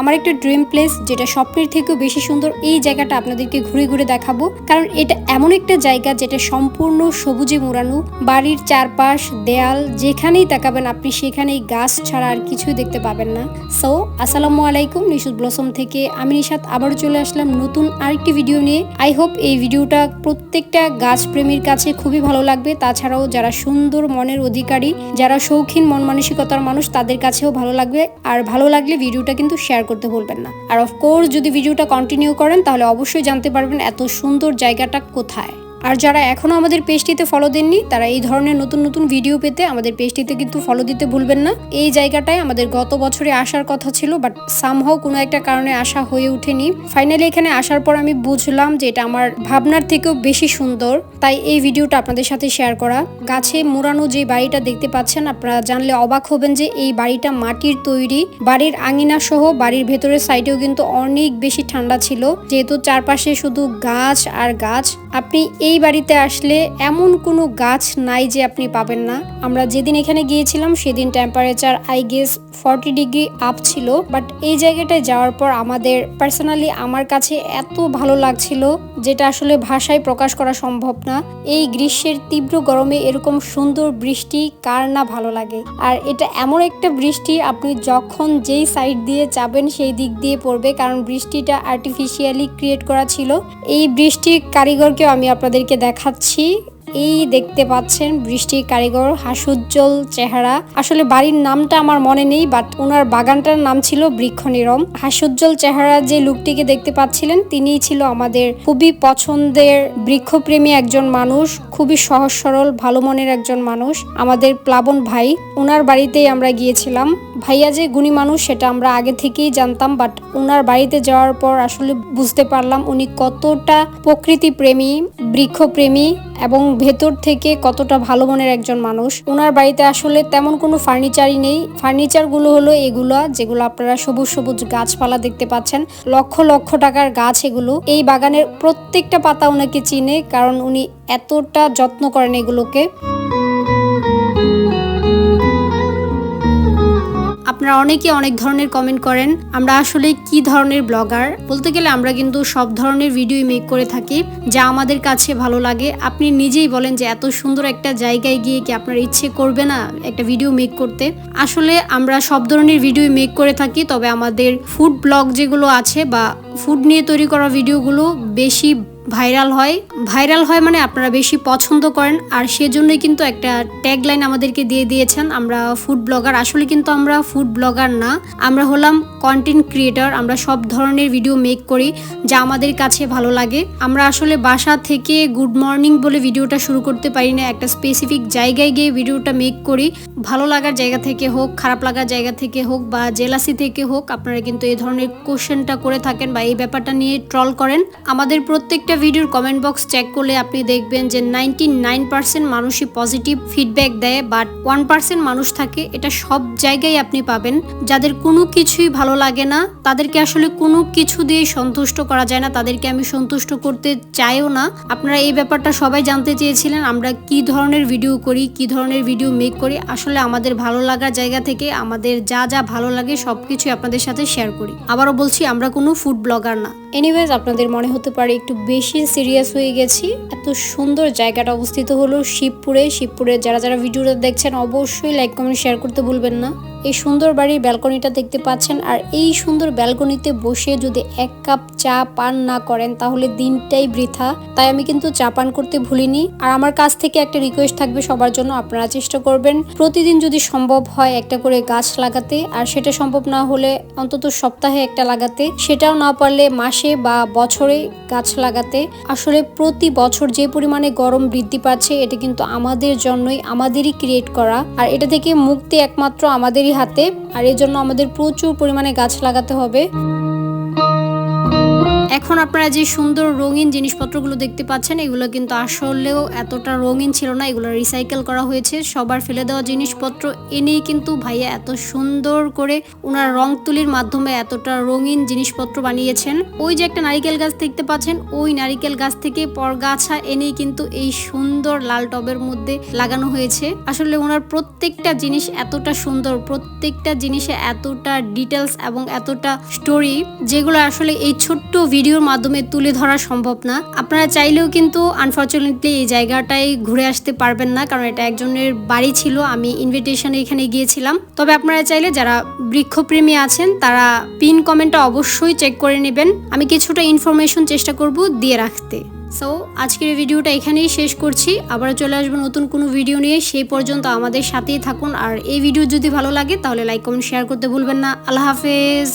আমার একটা dream place যেটা স্বপ্নের থেকেও বেশি সুন্দর, এই জায়গাটা আপনাদেরকে ঘুরে ঘুরে দেখাবো। কারণ এটা এমন একটা জায়গা যেটা সম্পূর্ণ সবুজে মোড়ানো, বাড়ির চারপাশ, দেয়াল, যেখানেই তাকাবেন আপনি সেখানেই গাছ ছাড়া আর কিছুই দেখতে পাবেন না। সো আসসালামু আলাইকুম নিশুদ ব্লসম থেকে। আমি নিশাত, আবারও চলে আসলাম নতুন আরেকটি ভিডিও নিয়ে। আই হোপ এই ভিডিওটা প্রত্যেকটা গাছ প্রেমীর কাছে খুবই ভালো লাগবে। তাছাড়াও যারা সুন্দর মনের অধিকারী, যারা শৌখিন মন মানসিকতার মানুষ, তাদের কাছেও ভালো লাগবে। আর ভালো লাগলে ভিডিওটা কিন্তু শেয়ার করতে ভুলবেন না। আর অফকোর্স যদি ভিডিওটা কন্টিনিউ করেন, তাহলে অবশ্যই জানতে পারবেন এত সুন্দর জায়গাটা কোথায়। আর যারা এখনও আমাদের পেজটিতে ফলো দেননি, তারা এই ধরনের নতুন নতুন ভিডিও পেতে আমাদের পেজটিতে কিন্তু ফলো দিতে ভুলবেন না। এই জায়গাটায় আমাদের গত বছরে আসার কথা ছিল বাট সামহাও কোনো একটা কারণে আসা হয়ে ওঠেনি। ফাইনালি এখানে আসার পর আমি বুঝলাম যে এটা আমার ভাবনার থেকেও বেশি সুন্দর, তাই এই ভিডিওটা আপনাদের সাথে শেয়ার করা। গাছে মোড়ানো যে বাড়িটা দেখতে পাচ্ছেন, আপনারা জানলে অবাক হবেন যে এই বাড়িটা মাটির তৈরি। বাড়ির আঙিনা সহ বাড়ির ভেতরের সাইডেও কিন্তু অনেক বেশি ঠান্ডা ছিল, যেহেতু চারপাশে শুধু গাছ আর গাছ। আপনি এই বাড়িতে আসলে এমন কোনো গাছ নাই যে আপনি পাবেন না। আমরা যেদিন এখানে গিয়েছিলাম সেদিন temperature I guess forty degree up ছিল। বাট এই জায়গাটায় যাওয়ার পর আমাদের পার্সোনালি আমার কাছে এত ভালো লাগছিল যেটা আসলে ভাষায় প্রকাশ করা সম্ভব না। এই গ্রীষ্মের তীব্র গরমে এরকম সুন্দর বৃষ্টি কার না ভালো লাগে। আর এটা এমন একটা বৃষ্টি, আপনি যখন যেই সাইড দিয়ে যাবেন সেই দিক দিয়ে পড়বে, কারণ বৃষ্টিটা আর্টিফিশিয়ালি ক্রিয়েট করা ছিল। এই বৃষ্টির কারিগরকেও আমি আপনাদেরকে দেখাচ্ছি। এই দেখতে পাচ্ছেন বৃষ্টির কারিগর, হাসুজ্জ্বল চেহারা। আসলে বাড়ির নামটা আমার মনে নেই বাট ওনার বাগানটার নাম ছিল বৃক্ষ নিরম হাসুজ্জ্বল চেহারা যে লোকটিকে দেখতে পাচ্ছিলেন তিনিই ছিল আমাদের খুবই পছন্দের বৃক্ষপ্রেমী একজন মানুষ, খুবই সহজ সরল, ভালো মনের একজন মানুষ, আমাদের প্লাবন ভাই। ওনার বাড়িতেই আমরা গিয়েছিলাম। ভাইয়া যে গুণী মানুষ, সেটা আমরা আগে থেকেই জানতাম বাট ওনার বাড়িতে যাওয়ার পর আসলে বুঝতে পারলাম উনি কতটা প্রকৃতি প্রেমী বৃক্ষপ্রেমী এবং ভেতর থেকে কতটা ভালো মনের একজন মানুষ। ওনার বাড়িতে আসলে তেমন কোনো ফার্নিচারই নেই। ফার্নিচারগুলো হলো এগুলো, যেগুলো আপনারা সবুজ সবুজ গাছপালা দেখতে পাচ্ছেন, লক্ষ লক্ষ টাকার গাছ এগুলো। এই বাগানের প্রত্যেকটা পাতা ওনাকে চিনে, কারণ উনি এতটা যত্ন করেন এগুলোকে। আপনারা অনেকে অনেক ধরনের কমেন্ট করেন। আমরা আসলে কি ধরনের ব্লগার বলতে গেলে আমরা কিন্তু সব ধরনের ভিডিও মেক করে থাকি, যা আমাদের কাছে ভালো লাগে। আপনি নিজেই বলেন যে এত সুন্দর একটা জায়গায় গিয়ে কি আপনার ইচ্ছে করবে না একটা ভিডিও মেক করতে? আসলে আমরা সব ধরনের ভিডিও মেক করে থাকি, তবে আমাদের ফুড ব্লগ যেগুলো আছে বা ফুড নিয়ে তৈরি করা ভিডিওগুলো বেশি ভাইরাল হয়। ভাইরাল হয় মানে আপনারা বেশি পছন্দ করেন। আর সেজন্যই কিন্তু একটা ট্যাগলাইন আমাদেরকে দিয়ে দিয়েছেন, আমরা ফুড ব্লগার আসলে কিন্তু আমরা ফুড ব্লগার না, আমরা হলাম কন্টেন্ট ক্রিয়েটর আমরা সব ধরনের ভিডিও মেক করি যা আমাদের কাছে ভালো লাগে। আমরা আসলে বাসা থেকে গুড মর্নিং বলে ভিডিওটা শুরু করতে পারি না, একটা স্পেসিফিক জায়গায় গিয়ে ভিডিওটা মেক করি। ভালো লাগার জায়গা থেকে হোক, খারাপ লাগার জায়গা থেকে হোক বা জেলাসি থেকে হোক, আপনারা কিন্তু এই ধরনের কোশ্চেনটা করে থাকেন বা এই ব্যাপারটা নিয়ে ট্রল করেন। আমাদের প্রত্যেকটা ভিডিওর কমেন্ট বক্স চেক করলে আপনি দেখবেন যে নাইনটি নাইন পার্সেন্ট মানুষই পজিটিভ ফিডব্যাক দেয় বাট ওয়ান পার্সেন্ট মানুষ থাকে, এটা সব জায়গায় আপনি পাবেন। যাদের কোনো কিছুই ভালো লাগে না, তাদেরকে আসলে কোনো কিছু দিয়ে সন্তুষ্ট করা যায় না। তাদেরকে আমি সন্তুষ্ট করতে চাইও না। আপনারা এই ব্যাপারটা সবাই জানতে চেয়েছিলেন, আমরা কি ধরনের ভিডিও করি, কি ধরনের ভিডিও মেক করি। আসলে আমাদের ভালো লাগার জায়গা থেকে আমাদের যা যা ভালো লাগে সব কিছুই আপনাদের সাথে শেয়ার করি। আবারও বলছি, আমরা কোনো ফুড ব্লগার না এনিওয়েজ আপনাদের মনে হতে পারে একটু বেশি সিরিয়াস হয়ে গেছি। এত সুন্দর জায়গাটা অবস্থিত হলো শিবপুরে। শিবপুরে যারা যারা ভিডিওটা দেখছেন, অবশ্যই লাইক কমেন্ট শেয়ার করতে ভুলবেন না। এই সুন্দর বাড়ির ব্যালকনিটা দেখতে পাচ্ছেন। আর এই সুন্দর ব্যালকনিতে বসে যদি এক কাপ চা পান না করেন, তাহলে দিনটাই বৃথা। তাই আমি কিন্তু চা পান করতে ভুলিনি। আর আমার কাছ থেকে একটা রিকোয়েস্ট থাকবে, সবার জন্য আপনারা চেষ্টা করবেন। প্রতিদিন যদি সম্ভব হয় একটা করে গাছ লাগাতে, আর সেটা সম্ভব না হলে অন্তত সপ্তাহে একটা লাগাতে। সেটাও না পারলে মাসে বা বছরে গাছ লাগাতে। আসলে প্রতি বছর যে পরিমাণে গরম বৃদ্ধি পাচ্ছে, এটা কিন্তু আমাদের জন্যই, আমাদেরই ক্রিয়েট করা। আর এটা থেকে মুক্তি একমাত্র আমাদেরই হাতে। আর এর জন্য আমাদের প্রচুর পরিমাণে গাছ লাগাতে হবে। এখন আপনারা যে সুন্দর রঙিন জিনিসপত্রগুলো দেখতে পাচ্ছেন, এগুলো কিন্তু আসলেও এতটা রঙিন ছিল না। এগুলো রিসাইকেল করা হয়েছে। সবার ফেলে দেওয়া জিনিসপত্র এনেই কিন্তু ভাইয়া এত সুন্দর করে ওনার রং তুলির মাধ্যমে এতটা রঙিন জিনিসপত্র বানিয়েছেন। ওই যে একটা নারিকেল গাছ দেখতে পাচ্ছেন, ওই নারিকেল গাছ থেকে পরগাছা এনেই কিন্তু এই সুন্দর লাল টবের মধ্যে লাগানো হয়েছে। আসলে ওনার প্রত্যেকটা জিনিস এতটা সুন্দর, প্রত্যেকটা জিনিসে এতটা ডিটেলস এবং এতটা স্টোরি যেগুলো আসলে এই ছোট্ট ভিডিওর মাধ্যমে তুলে ধরা সম্ভব না। আপনারা চাইলেও কিন্তু আনফর্চুনেটলি এই জায়গাটায় ঘুরে আসতে পারবেন না, কারণ এটা একজনের বাড়ি ছিল, আমি ইনভিটেশনে এখানে গিয়েছিলাম। তবে আপনারা চাইলে যারা বৃক্ষপ্রেমী আছেন, তারা পিন কমেন্টটা অবশ্যই চেক করে নেবেন। আমি কিছুটা ইনফরমেশন চেষ্টা করব দিয়ে রাখতে। সো আজকের ভিডিওটা এখানেই শেষ করছি। আবার চলে আসব নতুন কোনো ভিডিও নিয়ে। সেই পর্যন্ত আমাদের সাথেই থাকুন। আর এই ভিডিও যদি ভালো লাগে, তাহলে লাইক কমেন্ট শেয়ার করতে ভুলবেন না। আল্লাহ হাফেজ।